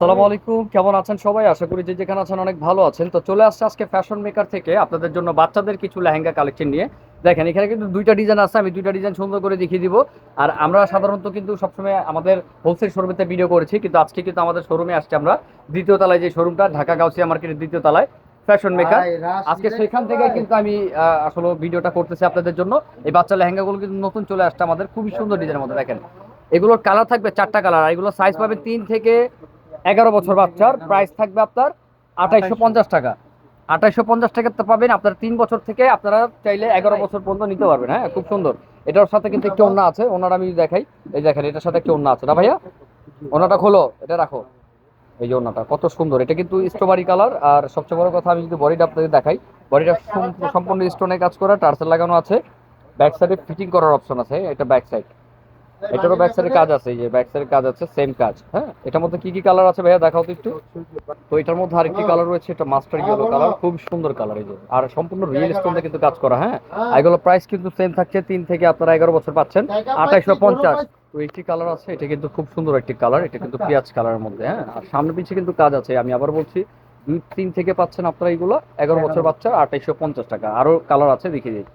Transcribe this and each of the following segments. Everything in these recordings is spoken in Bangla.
আসসালামু আলাইকুম কেমন আছেন সবাই? আশা করি যে যেখানে আছেন অনেক ভালো আছেন। তো চলে আসছে আজকে ফ্যাশন মেকার থেকে আপনাদের জন্য বাচ্চাদের কিছু লেহেঙ্গা কালেকশন নিয়ে। দেখেন এখানে কিন্তু দুইটা ডিজাইন আছে আমি দুইটা ডিজাইন সুন্দর করে দেখিয়ে দিব। আর আমরা সাধারণত কিন্তু সবসময় আমাদের হোলসেল শোরুমেতে ভিডিও করেছি কিন্তু আজকে কিন্তু আমাদের শোরুমে আসছে আমরা। দ্বিতীয় তলায় যে শোরুমটা ঢাকা গাউসিয়া মার্কেটের দ্বিতীয় তলায় ফ্যাশন মেকার আজকে সেখান থেকে কিন্তু আমি আসলে ভিডিওটা করতেছি আপনাদের জন্য। এই বাচ্চা লেহেঙ্গাগুলো কিন্তু নতুন চলে আসছে আমাদের খুবই সুন্দর ডিজাইনের মধ্যে দেখেন। এগুলোর কালার থাকবে চারটা কালার আর এগুলো সাইজ পাবে তিন থেকে এগারো বছর বাচ্চার প্রাইস থাকবে আপনার আঠাইশো পঞ্চাশ টাকা। আঠাইশো পঞ্চাশ টাকা তো পাবেন, আপনার তিন বছর থেকে আপনারা চাইলে এগারো বছর পর্যন্ত নিতে পারবেন হ্যাঁ খুব সুন্দর। এটার সাথে কিন্তু একটি ওন্না আছে ওনার আমি দেখাই, এই দেখেন, এটার সাথে একটি ওন্না আছে। না ভাইয়া? ওনাটা খোলো, এটা রাখো। এই যে ওন্নাটা কত সুন্দর। এটা কিন্তু স্ট্রবেরি কালার, আর সবচেয়ে বড় কথা আমি যদি বডিটা আপনাদের দেখাই, বডিটা সম্পূর্ণ স্টোনের কাজ করা, টার্সেল লাগানো আছে। ব্যাক সাইডে ফিটিং করার অপশন আছে, এটা ব্যাক সাইড এটারও ব্যাক সাইডে কাজ আছে এই যে ব্যাক সাইডে কাজ আছে সেম কাজ হ্যাঁ? এটার মধ্যে কি কি কালার আছে ভাইয়া? দেখাও তো একটু। তো এটার মধ্যে আরেকটি কালার রয়েছে এটা মাস্টার ইয়েলো কালার খুব সুন্দর কালার এই যে। আর সম্পূর্ণ রিয়েল স্টোনে কিন্তু কাজ করা হ্যাঁ? আর এগুলো প্রাইস কিন্তু সেম থাকছে তিন থেকে আপনারা এগারো বছর পাচ্ছেন। আঠাইশো পঞ্চাশ। তো একটি কালার আছে এটা কিন্তু খুব সুন্দর একটি কালার এটা কিন্তু পেঁয়াজ কালারের মধ্যে হ্যাঁ? আর সামনে পিছিয়ে কিন্তু কাজ আছে আমি আবার বলছি দুই তিন থেকে পাচ্ছেন আপনারা এইগুলো এগারো বছর বাচ্চা আঠাইশো পঞ্চাশ টাকা। আরও কালার আছে দেখিয়ে দিই।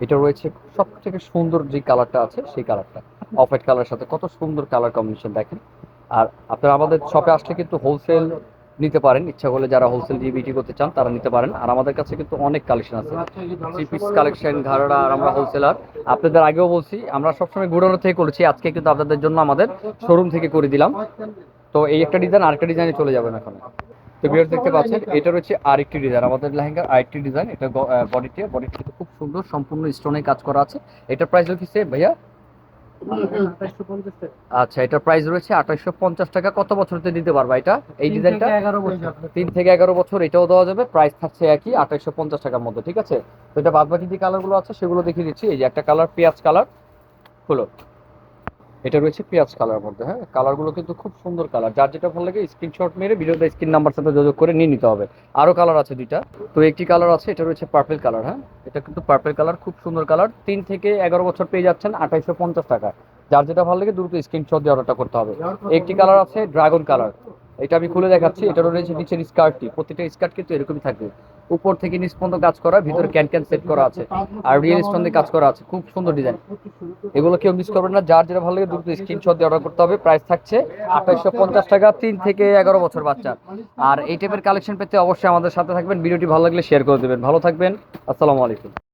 এটা রয়েছে সব থেকে সুন্দর যে কালারটা আছে সেই কালারটা অফ হোয়াইট কালারের সাথে কত সুন্দর কালার কম্বিনেশন দেখেন। আর আপনারা আমাদের শপে আসলে কিন্তু হোলসেল নিতে পারেন। ইচ্ছা করলে যারা হোলসেল দিয়ে বিক্রি করতে চান, তারা নিতে পারেন। আর আমাদের কাছে কিন্তু অনেক কালেকশন আছে। থ্রি পিস কালেকশন ঘাড়া আর আমরা হোলসেলার আপনাদের আগেও বলছি, আমরা সবসময় গুড়ানো থেকে করেছি। আজকে কিন্তু আপনাদের জন্য আমাদের শোরুম থেকে করে দিলাম। তো এই একটা ডিজাইন আরেকটা ডিজাইনে চলে যাবেন এখন। তো বিয়ার দেখতে পাচ্ছেন, এটা রয়েছে আরেকটি ডিজাইন আমাদের লেহেঙ্গার আরেকটি ডিজাইন এটা বডিতে বডিটি খুব সুন্দর, সম্পূর্ণ স্টোনে কাজ করা আছে। এটার প্রাইস হচ্ছে ভাইয়া আচ্ছা এটা প্রাইস রয়েছে আঠাশশো পঞ্চাশ টাকা। কত বছরতে দিতে পারবা এটা? এই ডিজাইনটা এগারো বছর। তিন থেকে এগারো বছর এটাও দেওয়া যাবে। প্রাইস থাকছে একই আঠাশশো পঞ্চাশ টাকার মধ্যে ঠিক আছে? তো এটা বাদ বাকি যে কালারগুলো আছে সেগুলো দেখিয়ে দিচ্ছি। এই যে একটা কালার পেঁয়াজ কালার হলো এটা রয়েছে পেঁয়াজ কালার মধ্যে হ্যাঁ? কালারগুলো কিন্তু খুব সুন্দর কালার যার যেটা ভালো লাগে স্ক্রিনশট মেরে ভিডিওতে স্ক্রিন নাম্বার সাথে যোগাযোগ করে নিয়ে নিতে হবে। আরও কালার আছে দুইটা। তো একটি কালার আছে, এটা রয়েছে পার্পেল কালার হ্যাঁ? এটা কিন্তু পার্পেল কালার খুব সুন্দর কালার তিন থেকে এগারো বছর পেয়ে যাচ্ছেন আঠাইশো পঞ্চাশ টাকা যার যেটা ভালো লাগে দ্রুত স্ক্রিনশট দিয়ে অর্ডারটা করতে হবে। একটি কালার আছে ড্রাগন কালার এটা আমি খুলে দেখাচ্ছি এটা রয়েছে নিচের স্কার্টটি প্রতিটা স্কার্ট কিন্তু এরকমই থাকবে। উপর থেকে নিচ পর্যন্ত কাজ করা ভিতরে ক্যান ক্যান সেট করা আছে। আর রিয়েল স্টোন দিয়ে কাজ করা আছে। খুব সুন্দর ডিজাইন এগুলো কেউ মিস করবেন না। যার যেটা ভালো লাগে দ্রুত স্ক্রিনশট দিয়ে অর্ডার করতে হবে। প্রাইস থাকছে আঠাইশশো পঞ্চাশ টাকা তিন থেকে এগারো বছর বাচ্চা। আর এই টাইপের কালেকশন পেতে অবশ্যই আমাদের সাথে থাকবেন। ভিডিওটি ভালো লাগলে শেয়ার করে দেবেন। ভালো থাকবেন। আসসালামু আলাইকুম।